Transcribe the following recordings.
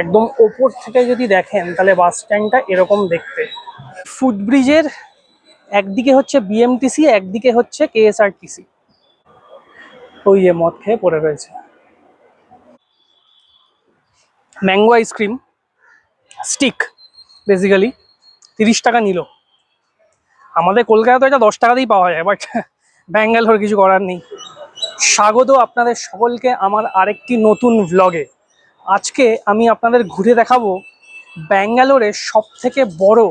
একদম ওপর থেকে যদি দেখেন, তাহলে বাস স্ট্যান্ডটা এরকম দেখতে। ফুটব্রিজের একদিকে হচ্ছে বিএমটিসি একদিকে হচ্ছে কেএসআরটিসি ওই যে মদ খেয়ে পড়ে রয়েছে। ম্যাঙ্গো আইসক্রিম স্টিক বেসিক্যালি তিরিশ টাকা নিল। আমাদের কলকাতায় তো এটা দশ টাকাতেই পাওয়া যায় বাট ব্যাঙ্গালোর কিছু করার নেই। স্বাগত আপনাদের সকলকে আমার আরেকটি নতুন ভ্লগে আজকে আমি আপনাদের ঘুরে দেখাবো ব্যাঙ্গালোরের সব থেকে বড়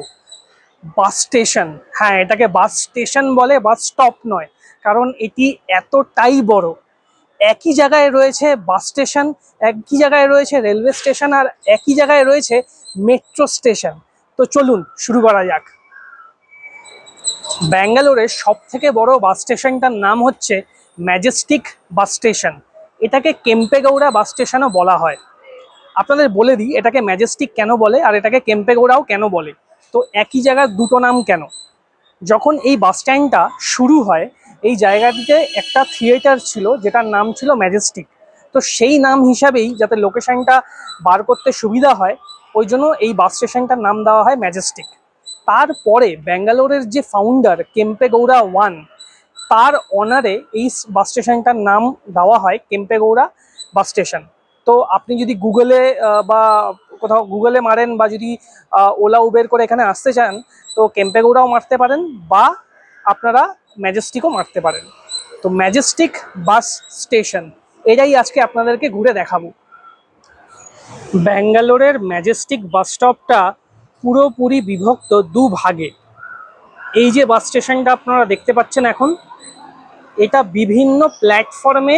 বাস স্টেশন। হ্যাঁ এটাকে বাস স্টেশন বলে বাস স্টপ নয়, কারণ এটি এতটাই বড়। একই জায়গায় রয়েছে বাস স্টেশন, একই জায়গায় রয়েছে রেলওয়ে স্টেশন আর একই জায়গায় রয়েছে মেট্রো স্টেশন। তো চলুন, শুরু করা যাক। ব্যাঙ্গালোরের সব থেকে বড় বাস স্টেশনটার নাম হচ্ছে ম্যাজেস্টিক বাস স্টেশন। এটাকে কেম্পেগৌড়া বাস স্টেশনও বলা হয়। আপনাদের বলে দিই, এটাকে ম্যাজেস্টিক কেন বলে আর এটাকে কেম্পেগৌড়াও কেন বলে? তো একই জায়গার দুটো নাম কেন? যখন এই বাস স্ট্যান্ডটা শুরু হয়, এই জায়গাটিতে একটা থিয়েটার ছিল, যেটার নাম ছিল ম্যাজেস্টিক তো সেই নাম হিসাবেই যাতে লোকেশনটা বার করতে সুবিধা হয়, ওই জন্য এই বাস স্টেশনটার নাম দেওয়া হয় ম্যাজেস্টিক তারপরে ব্যাঙ্গালোরের যে ফাউন্ডার কেম্পেগৌড়া ওয়ান তার অনারে এই বাস স্টেশনটার নাম দেওয়া হয় কেম্পেগৌড়া বাস স্টেশন। তো আপনি যদি গুগলে বা কোথাও গুগলে মারেন বা যদি ওলা উবের করে এখানে আসতে চান, তো কেম্পেগৌড়াও মারতে পারেন বা আপনারা ম্যাজেস্টিকও মারতে পারেন। তো ম্যাজেস্টিক বাস স্টেশন এটাই আজকে আপনাদেরকে ঘুরে দেখাবো। ব্যাঙ্গালোরের ম্যাজেস্টিক বাস স্টপটা পুরোপুরি বিভক্ত দু ভাগে এই যে বাস স্টেশনটা আপনারা দেখতে পাচ্ছেন এখন, এটা বিভিন্ন প্ল্যাটফর্মে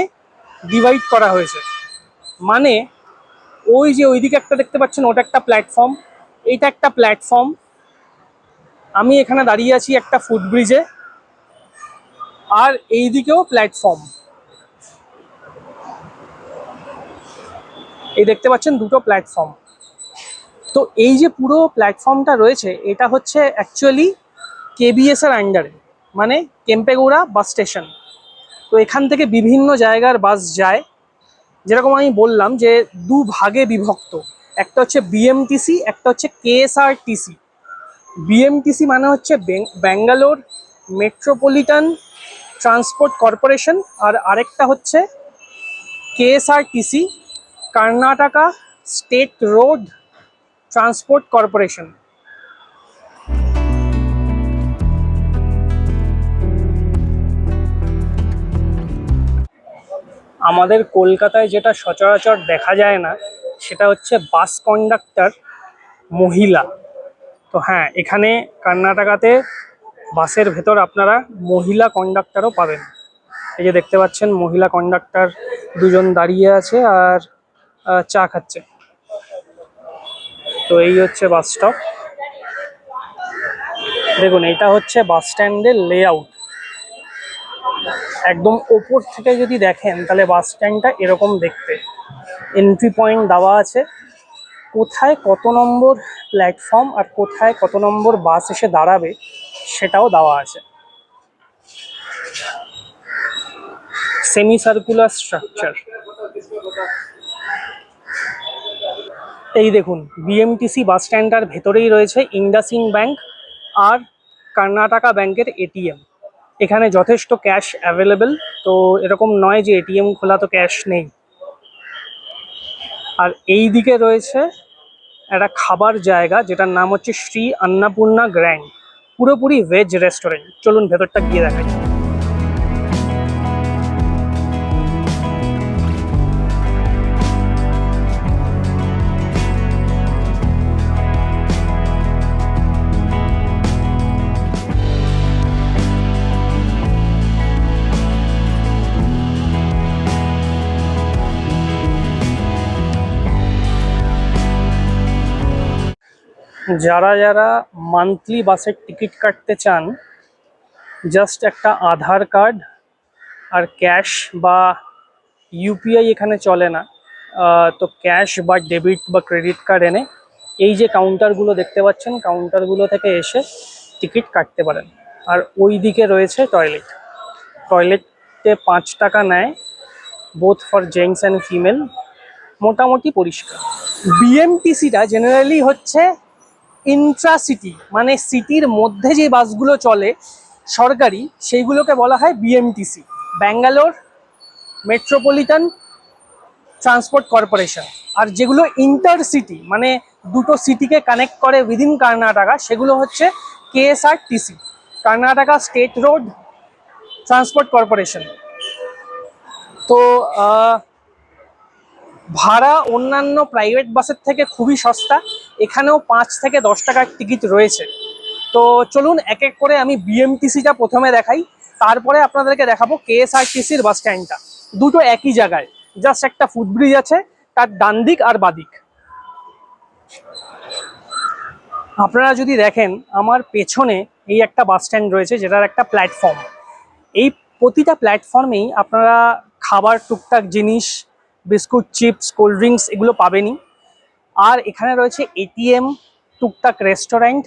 ডিভাইড করা হয়েছে। মানে ওই যে ওইদিকে একটা দেখতে পাচ্ছেন, ওটা একটা প্ল্যাটফর্ম এইটা একটা প্ল্যাটফর্ম আমি এখানে দাঁড়িয়ে আছি একটা ফুটব্রিজে আর এই দিকেও প্ল্যাটফর্ম এই দেখতে পাচ্ছেন দুটো প্ল্যাটফর্ম তো এই যে পুরো প্ল্যাটফর্মটা রয়েছে, এটা হচ্ছে অ্যাকচুয়ালি কেবিএস এর আন্ডারে মানে কেম্পেগৌড়া বাস স্টেশন তো এখান থেকে বিভিন্ন জায়গার বাস যায়। যেরকম আমি বললাম যে দু ভাগে বিভক্ত, একটা হচ্ছে বিএমটিসি একটা হচ্ছে কেএসআরটিসি বিএমটিসি মানে হচ্ছে ব্যাঙ্গালোর মেট্রোপলিটন ট্রান্সপোর্ট কর্পোরেশন, আর আরেকটা হচ্ছে KSRTC Karnataka state road transport corporation. আমাদের কলকাতায় যেটা সচরাচর দেখা যায় না, সেটা হচ্ছে বাস কন্ডাক্টর মহিলা। তো হ্যাঁ এখানে কর্ণাটকাতে বাসের ভেতর আপনারা মহিলা কন্ডাক্টরও পাবেন। এই যে দেখতে পাচ্ছেন, মহিলা কন্ডাক্টর দুজন দাঁড়িয়ে আছে আর চা খাচ্ছে। তো এই হচ্ছে বাস স্টপ দেখুন এটা হচ্ছে বাস স্ট্যান্ডের লেআউট একদম ওপর থেকে যদি দেখেন, তাহলে বাস স্ট্যান্ডটা এরকম দেখতে। এন্ট্রি পয়েন্ট দেওয়া আছে। কোথায় কত নম্বর প্ল্যাটফর্ম আর কোথায় কত নম্বর বাস এসে দাঁড়াবে, সেটাও দেওয়া আছে। সেমি সার্কুলার স্ট্রাকচার এই দেখুন বিএমটিসি বাস স্ট্যান্ডটার ভেতরেই রয়েছে ইন্ডাসিং ব্যাংক আর কর্ণাটকা ব্যাংকের এটিএম এখানে যথেষ্ট ক্যাশ অ্যাভেলেবেল তো এরকম নয় যে এটিএম খোলা তো ক্যাশ নেই। আর এই দিকে রয়েছে একটা খাবার জায়গা, যেটার নাম হচ্ছে শ্রী অন্নপূর্ণা গ্র্যান্ড, পুরোপুরি ভেজ রেস্টুরেন্ট চলুন ভেতরটা গিয়ে দেখাই। যারা যারা মান্থলি বাসের টিকিট কাটতে চান জাস্ট একটা আধার কার্ড আর ক্যাশ বা ইউপিআই এখানে চলে না। তো ক্যাশ বা ডেবিট বা ক্রেডিট কার্ড এনে এই যে কাউন্টারগুলো দেখতে পাচ্ছেন কাউন্টারগুলো থেকে এসে টিকিট কাটতে পারেন। আর ওই দিকে রয়েছে টয়লেট টয়লেটে পাঁচ টাকা নেয় both for gents and female মোটামুটি পরিষ্কার। বিএমটিসিটা জেনারেলি হচ্ছে ইন্ট্রা সিটি মানে সিটির মধ্যে যে বাসগুলো চলে সরকারি, সেইগুলোকে বলা হয় BMTC Bangalore metropolitan transport corporation আর যেগুলো ইন্টার সিটি মানে দুটো সিটিকে কানেক্ট করে উইদিন কর্ণাটকা সেগুলো হচ্ছে KSRTC Karnataka state road transport corporation তো ভাড়া অন্যান্য প্রাইভেট বাসের থেকে খুবই সস্তা। এখানেও পাঁচ থেকে দশ টাকার টিকিট রয়েছে। তো চলুন এক এক করে আমি বিএমটিসিটা প্রথমে দেখাই। তারপরে আপনাদেরকে দেখাবো কেএসআরটিসির বাস স্ট্যান্ডটা দুটো একই জায়গায়। জাস্ট একটা ফুটব্রিজ আছে, তার ডান দিক আর বাদিক আপনারা যদি দেখেন, আমার পেছনে এই একটা বাস স্ট্যান্ড রয়েছে, যেটার একটা প্ল্যাটফর্ম এই প্রতিটা প্ল্যাটফর্মেই আপনারা খাবার, টুকটাক জিনিস বিস্কুট, চিপস, কোল্ড ড্রিঙ্কস এগুলো পাবেনই। আর এখানে রয়েছে এটিএম, টুকটাক রেস্টুরেন্ট,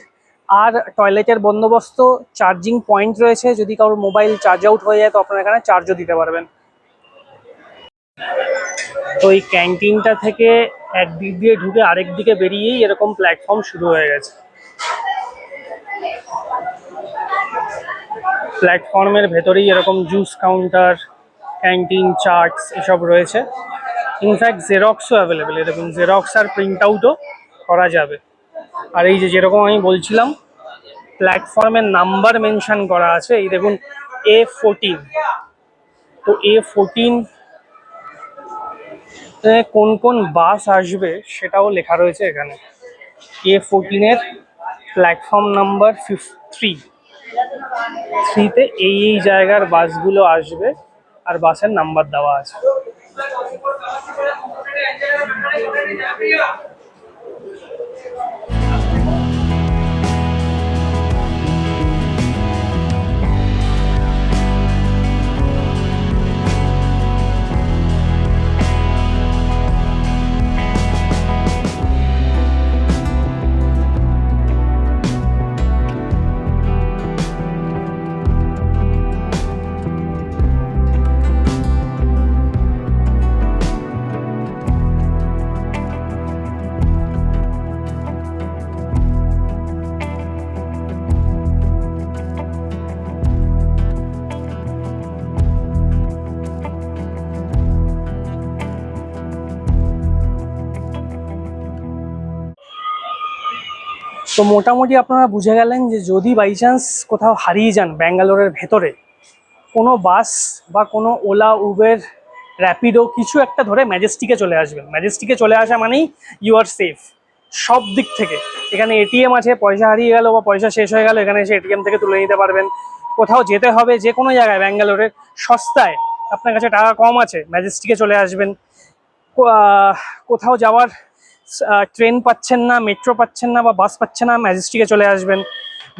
আর টয়লেটের বন্দোবস্ত, চার্জিং পয়েন্ট রয়েছে। যদি কারোর মোবাইল চার্জ আউট হয়ে যায়, তো আপনারা এখানে চার্জও দিতে পারবেন। তো এই ক্যান্টিনটা থেকে একদিক দিয়ে ঢুকে আরেক দিকে বেরিয়েই এরকম প্ল্যাটফর্ম শুরু হয়ে গেছে। প্ল্যাটফর্মের ভেতরেই এরকম জুস কাউন্টার, ক্যান্টিন, চার্টস এসব রয়েছে। ইনফ্যাক্ট জেরক্সও অ্যাভেলেবেল এরকম জেরক্স আর প্রিন্ট আউটও করা যাবে। আর এই যে যেরকম আমি বলছিলাম প্ল্যাটফর্মের নাম্বার মেনশন করা আছে, এই দেখুন এ ফোরটিন তো এ ফোরটিন কোন কোন বাস আসবে সেটাও লেখা রয়েছে এখানে। এ ফোরটিনের প্ল্যাটফর্ম নাম্বার ফিফ থ্রি থ্রিতে এই এই জায়গার বাসগুলো আসবে, আর বাসের নাম্বার দেওয়া আছে। Sekolah untuk kalian. তো মোটামুটি আপনারা বুঝে গেলেন যে যদি বাই চান্স কোথাও হারিয়ে যান ব্যাঙ্গালোরের ভেতরে, কোনো বাস বা কোনো ওলা উবের র্যাপিডো কিছু একটা ধরে ম্যাজেস্টিকে চলে আসবেন। ম্যাজেস্টিকে চলে আসা মানেই ইউ আর সেফ সব দিক থেকে। এখানে এটিএম আছে, পয়সা হারিয়ে গেল বা পয়সা শেষ হয়ে গেল, এখানে এসে এটিএম থেকে তুলে নিতে পারবেন। কোথাও যেতে হবে যে কোনো জায়গায় ব্যাঙ্গালোরের সস্তায় আপনার কাছে টাকা কম আছে ম্যাজেস্টিকে চলে আসবেন। কোথাও যাওয়ার ট্রেন পাচ্ছেন না, মেট্রো পাচ্ছেন না বা বাস পাচ্ছেন না ম্যাজেস্টিকে চলে আসবেন।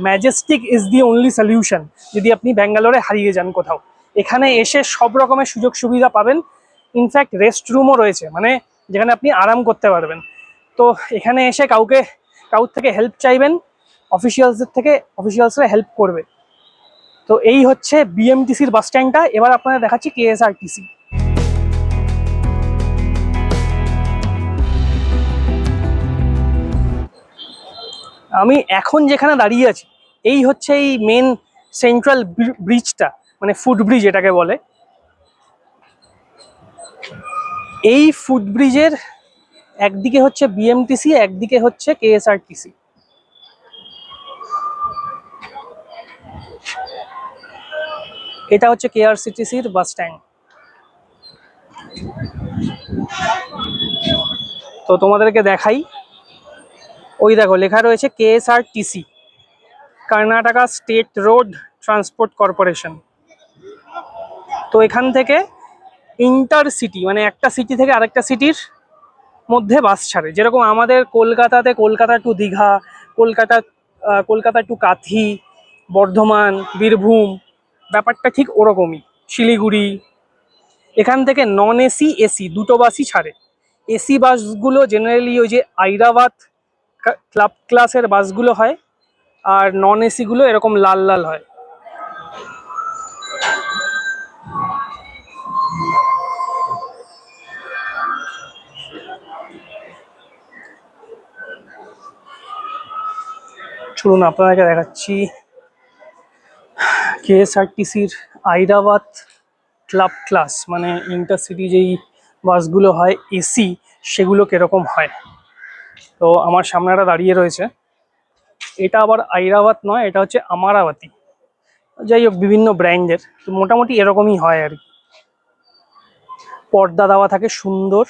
Majestic is the only solution যদি আপনি ব্যাঙ্গালোরে হারিয়ে যান কোথাও। এখানে এসে সব রকমের সুযোগ সুবিধা পাবেন। ইনফ্যাক্ট রেস্ট রুমও রয়েছে মানে যেখানে আপনি আরাম করতে পারবেন। তো এখানে এসে কাউকে, কাউর থেকে হেল্প চাইবেন অফিসিয়ালসদের থেকে অফিসিয়ালসরা হেল্প করবে। তো এই হচ্ছে বিএমটিসির বাস স্ট্যান্ডটা এবার আপনারা দেখাচ্ছি কেএসআরটিসি আমি এখন যেখানে দাঁড়িয়ে আছি, এই হচ্ছে এই মেন সেন্ট্রাল ব্রিজটা মানে ফুট ব্রিজ এটাকে বলে। এই ফুট ব্রিজের একদিকে হচ্ছে বিএমটিসি একদিকে হচ্ছে কেএসআরটিসি এটা হচ্ছে কেআরসিটিসির বাস স্ট্যান্ড তো তোমাদেরকে দেখাই ওই দেখো, লেখা রয়েছে KSRTC Karnataka state road transport corporation. তো এখান থেকে ইন্টার সিটি মানে একটা সিটি থেকে আরেকটা সিটির মধ্যে বাস ছাড়ে। যেরকম আমাদের কলকাতাতে কলকাতা টু দীঘা, কলকাতা কলকাতা টু কাথি, বর্ধমান, বীরভূম, ব্যাপারটা ঠিক ওরকমই। শিলিগুড়ি, এখান থেকে নন এসি এসি দুটো বাসই ছাড়ে। এসি বাসগুলো জেনারেলি ওই যে আইরাবাদ ক্লাব ক্লাসের বাসগুলো হয় আর নন এসিগুলো এরকম লাল লাল হয়। চলুন আপনাদেরকে দেখাচ্ছি কেএসআরটিসির আইরাবাদ ক্লাব ক্লাস মানে ইন্টারসিটি যেই বাসগুলো হয় এসি সেগুলো কীরকম হয়। তো আমার সামনে একটা দাঁড়িয়ে রয়েছে। এটা আবার আইরাবাদ নয়, এটা হচ্ছে আমারাবাতি। যাই হোক, বিভিন্ন ব্র্যান্ডের। তো মোটামুটি এরকমই হয় আর কি। পর্দা দেওয়া থাকে, সুন্দর।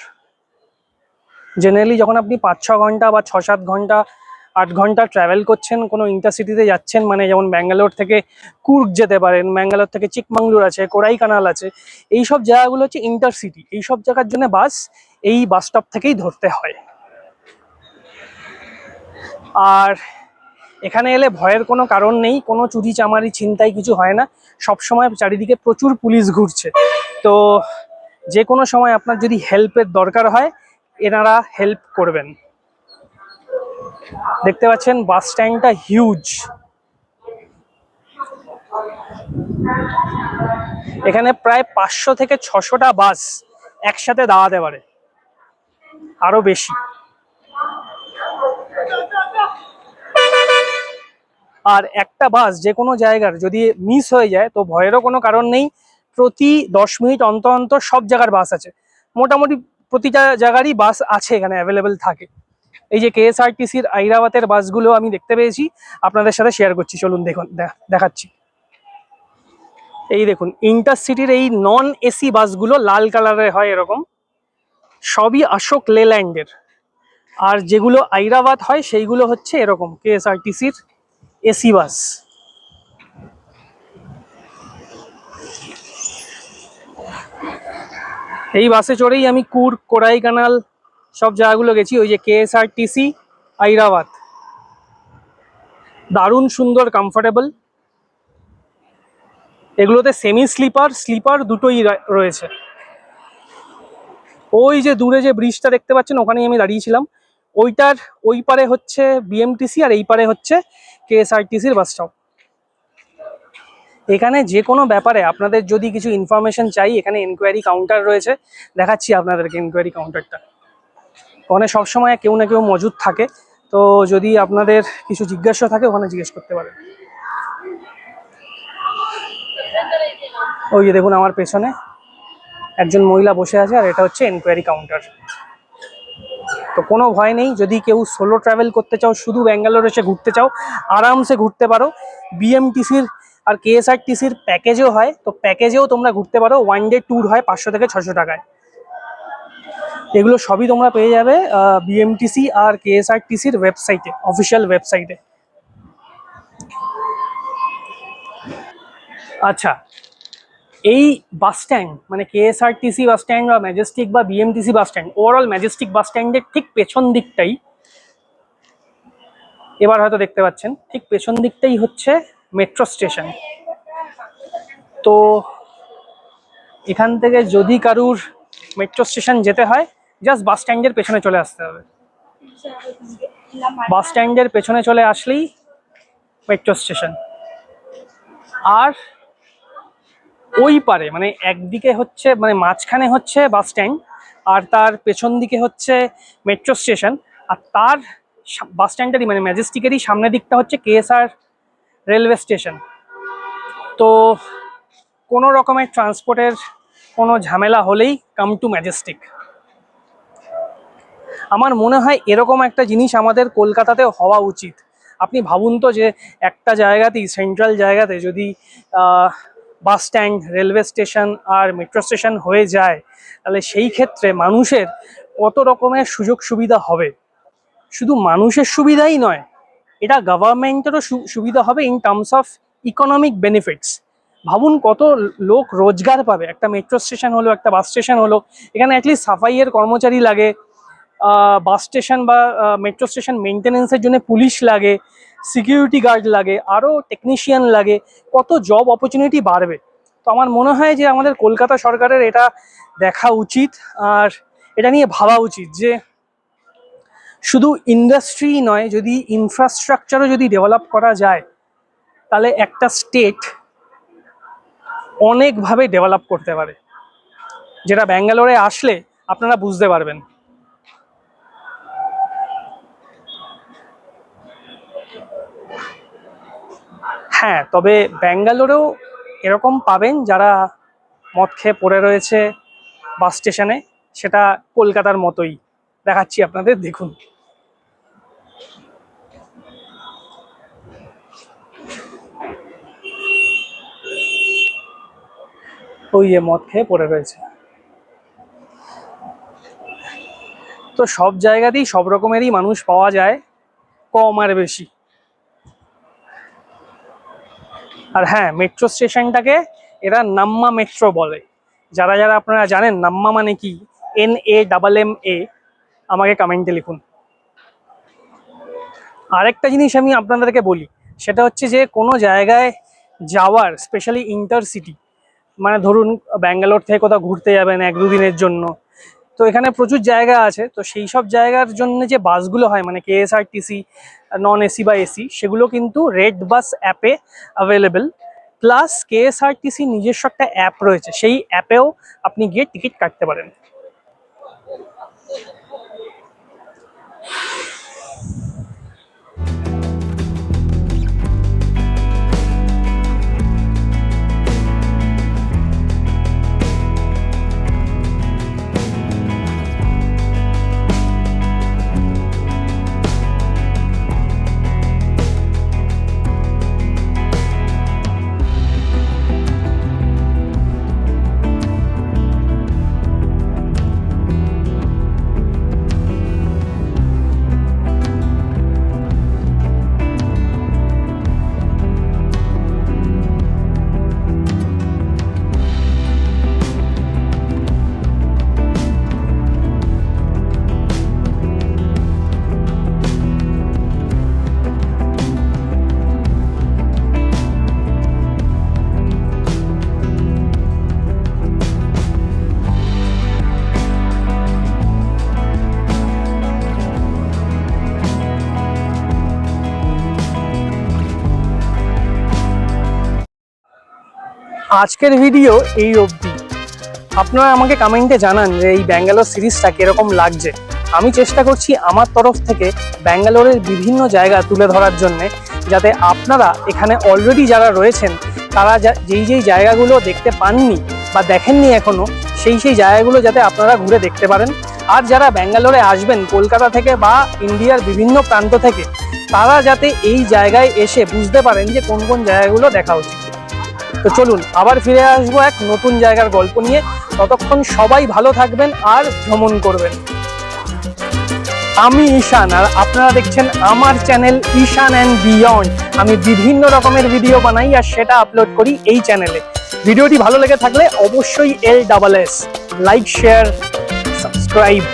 জেনারেলি যখন আপনি পাঁচ, ছ ঘণ্টা বা ছ, সাত ঘণ্টা, আট ঘণ্টা ট্রাভেল করছেন, কোনো ইন্টারসিটিতে যাচ্ছেন মানে যেমন ব্যাঙ্গালোর থেকে কুর্গ যেতে পারেন, ব্যাঙ্গালোর থেকে চিকমাঙ্গলুর আছে কোড়াইকানাল আছে এই সব জায়গাগুলো হচ্ছে ইন্টারসিটি এই সব জায়গার জন্য বাস এই বাস স্টপ থেকেই ধরতে হয়। আর এখানে এলে ভয়ের কোনো কারণ নেই, কোনো চুরি চামারি ছিনতাই কিছু হয় না। সব সময় চারিদিকে প্রচুর পুলিশ ঘুরছে। তো যে কোনো সময় আপনার যদি হেল্পের দরকার হয়, এনারা হেল্প করবেন। দেখতে পাচ্ছেন, বাস স্ট্যান্ডটা হিউজ। এখানে প্রায় পাঁচশো থেকে ছশোটা বাস একসাথে দাঁড়াতে পারে। আরও বেশি। আর একটা বাস যে কোনো জায়গার যদি মিস হয়ে যায়, তো ভয়েরও কোনো কারণ নেই। প্রতি দশ মিনিট অন্তর অন্তর সব জায়গার বাস আছে। মোটামুটি প্রতিটা জায়গারই বাস আছে এখানে অ্যাভেলেবেল থাকে। এই যে কেএসআরটিসির আইরাবাতের বাসগুলো আমি দেখতে পেয়েছি। আপনাদের সাথে শেয়ার করছি। চলুন দেখুন দেখাচ্ছি। এই দেখুন ইন্টারসিটির এই নন এসি বাসগুলো লাল কালারের হয় এরকম। সবই অশোক লেল্যান্ডের আর যেগুলো আইরাবাদ হয়, সেইগুলো হচ্ছে এরকম কেএসআরটিসির এসি বাস। এই বাসে চড়েই আমি কুর কোড়াইকানাল সব জায়গাগুলো গেছি, ওই যে কেএসআরটিসি আইরাবাদ দারুণ সুন্দর কমফোর্টেবল এগুলোতে সেমি স্লিপার স্লিপার দুটোই রয়েছে। ওই যে দূরে যে ব্রিজটা দেখতে পাচ্ছেন, ওখানেই আমি দাঁড়িয়েছিলাম। ওইটার, ওই পারে হচ্ছে বিএমটিসি আর এই পারে হচ্ছে কেএসআরটিসির বাস স্টপ এখানে যে কোনো ব্যাপারে আপনাদের যদি কিছু ইনফরমেশন চাই, এখানে এনকোয়ারি কাউন্টার রয়েছে। দেখাচ্ছি আপনাদেরকে এনকোয়ারি কাউন্টারটা ওখানে সবসময় কেউ না কেউ মজুদ থাকে। তো যদি আপনাদের কিছু জিজ্ঞাসা থাকে, ওখানে জিজ্ঞেস করতে পারেন। ওই যে দেখুন আমার পেছনে একজন মহিলা বসে আছে, আর এটা হচ্ছে এনকোয়ারি কাউন্টার তো কোনো ভয় নেই। যদি কেউ সোলো ট্রাভেল করতে চাও, শুধু ব্যাঙ্গালোর এসে ঘুরতে চাও, আরামসে ঘুরতে পারো। বিএমটিসির আর কেএসআরটিসির প্যাকেজও হয়। তো প্যাকেজেও তোমরা ঘুরতে পারো। ওয়ান ডে ট্যুর হয় পাঁচশো থেকে ছশো টাকায়। এগুলো সবই তোমরা পেয়ে যাবে বিএমটিসি আর কেএসআরটিসির ওয়েবসাইটে অফিসিয়াল ওয়েবসাইটে আচ্ছা এই বাস স্ট্যান্ড মানে কেএসআরটিসি বাস স্ট্যান্ড বা ম্যাজেস্টিক বা BMTC bus stand overall Majestic bus স্ট্যান্ডের ঠিক পেছন দিকটাই এবার হয়তো দেখতে পাচ্ছেন, ঠিক পেছন দিকটাই হচ্ছে মেট্রো স্টেশন তো এখান থেকে যদি কারুর মেট্রো স্টেশন যেতে হয় জাস্ট বাস স্ট্যান্ডের পেছনে চলে আসতে হবে। বাস স্ট্যান্ডের পেছনে চলে আসলেই মেট্রো স্টেশন আর ওই পারে মানে একদিকে হচ্ছে মানে মাঝখানে হচ্ছে বাস স্ট্যান্ড আর তার পেছন দিকে হচ্ছে মেট্রো স্টেশন আর তার বাস স্ট্যান্ডেরই মানে ম্যাজেস্টিকেরই সামনের দিকটা হচ্ছে কেএসআর রেলওয়ে স্টেশন। তো কোনো রকমের ট্রান্সপোর্টের কোনো ঝামেলা হলেই কাম টু ম্যাজেস্টিক আমার মনে হয় এরকম একটা জিনিস আমাদের কলকাতাতেও হওয়া উচিত। আপনি ভাবুন তো যে একটা জায়গাতেই সেন্ট্রাল জায়গাতে যদি বাস স্ট্যান্ড, রেলওয়ে স্টেশন আর মেট্রো স্টেশন হয়ে যায়, তাহলে সেই ক্ষেত্রে মানুষের কত রকমের সুযোগ সুবিধা হবে? শুধু মানুষের সুবিধাই নয়, এটা গভর্নমেন্টেরও সুবিধা হবে in terms of economic benefits ভাবুন কত লোক রোজগার পাবে, একটা মেট্রো স্টেশন হলো, একটা বাস স্টেশন হলো, এখানে অ্যাটলিস্ট সাফাইয়ের কর্মচারী লাগে বাস স্টেশন বা মেট্রো স্টেশন মেনটেনেন্সের জন্য পুলিশ লাগে সিকিউরিটি গার্ড লাগে আরও টেকনিশিয়ান লাগে, কত জব অপরচুনিটি বাড়বে। তো আমার মনে হয় যে আমাদের কলকাতা সরকারের এটা দেখা উচিত, আর এটা নিয়ে ভাবা উচিত যে শুধু ইন্ডাস্ট্রি নয়, যদি ইনফ্রাস্ট্রাকচারও যদি ডেভেলপ করা যায়, তাহলে একটা স্টেট অনেকভাবে ডেভেলপ করতে পারে। যেটা ব্যাঙ্গালোরে আসলে আপনারা বুঝতে পারবেন। হ্যাঁ তবে ব্যাঙ্গালোরেও এরকম পাবেন যারা মদ খেয়ে পড়ে রয়েছে বাস স্টেশনে, সেটা কলকাতার মতোই। দেখাচ্ছি আপনাদের, দেখুন। ওই যে মদ খেয়ে পড়ে রয়েছে। তো সব জায়গাতেই সব রকমেরই মানুষ পাওয়া যায়, কম আর বেশি। আর হ্যাঁ মেট্রো স্টেশনটাকে এরা নাম্মা মেট্রো বলে। যারা যারা আপনারা জানেন, নাম্মা মানে কি? N A double M A আমাকে কমেন্টে লিখুন। আরেকটা জিনিস আমি আপনাদেরকে বলি, সেটা হচ্ছে যে কোনো জায়গায় যাওয়ার স্পেশালি ইন্টারসিটি মানে ধরুন, ব্যাঙ্গালোর থেকে কোথাও ঘুরতে যাবেন এক দুদিনের জন্য তো এখানে প্রচুর জায়গা আছে। তো সেই সব জায়গার জন্য যে বাসগুলো হয় মানে কেএসআরটিসি নন এসি বা এসি সেগুলো কিন্তু রেড বাস অ্যাপে অ্যাভেলেবেল প্লাস কেএসআরটিসি নিজস্ব একটা অ্যাপ রয়েছে, সেই অ্যাপেও আপনি গিয়ে টিকিট কাটতে পারেন। আজকের ভিডিও এই অবধি। আপনারা আমাকে কমেন্টে জানান যে এই ব্যাঙ্গালোর সিরিজটা কীরকম লাগছে। আমি চেষ্টা করছি আমার তরফ থেকে ব্যাঙ্গালোরের বিভিন্ন জায়গা তুলে ধরার জন্য, যাতে আপনারা এখানে অলরেডি যারা রয়েছেন, তারা যেই যেই জায়গাগুলো দেখতে পাননি বা দেখেননি এখনও, সেই সেই জায়গাগুলো যাতে আপনারা ঘুরে দেখতে পারেন। আর যারা ব্যাঙ্গালোরে আসবেন, কলকাতা থেকে বা ইন্ডিয়ার বিভিন্ন প্রান্ত থেকে, তারা যাতে এই জায়গায় এসে বুঝতে পারেন যে কোন কোন জায়গাগুলো দেখা উচিত। তো চলুন, আবার ফিরে আসব এক নতুন জায়গার গল্প নিয়ে। ততক্ষণ সবাই ভালো থাকবেন আর ভ্রমণ করবেন। আমি ঈশান, আর আপনারা দেখছেন আমার চ্যানেল ঈশান অ্যান্ড বিয়ন্ড। আমি বিভিন্ন রকমের ভিডিও বানাই আর সেটা আপলোড করি এই চ্যানেলে। ভিডিওটি ভালো লেগে থাকলে অবশ্যই L double S, like, share, subscribe.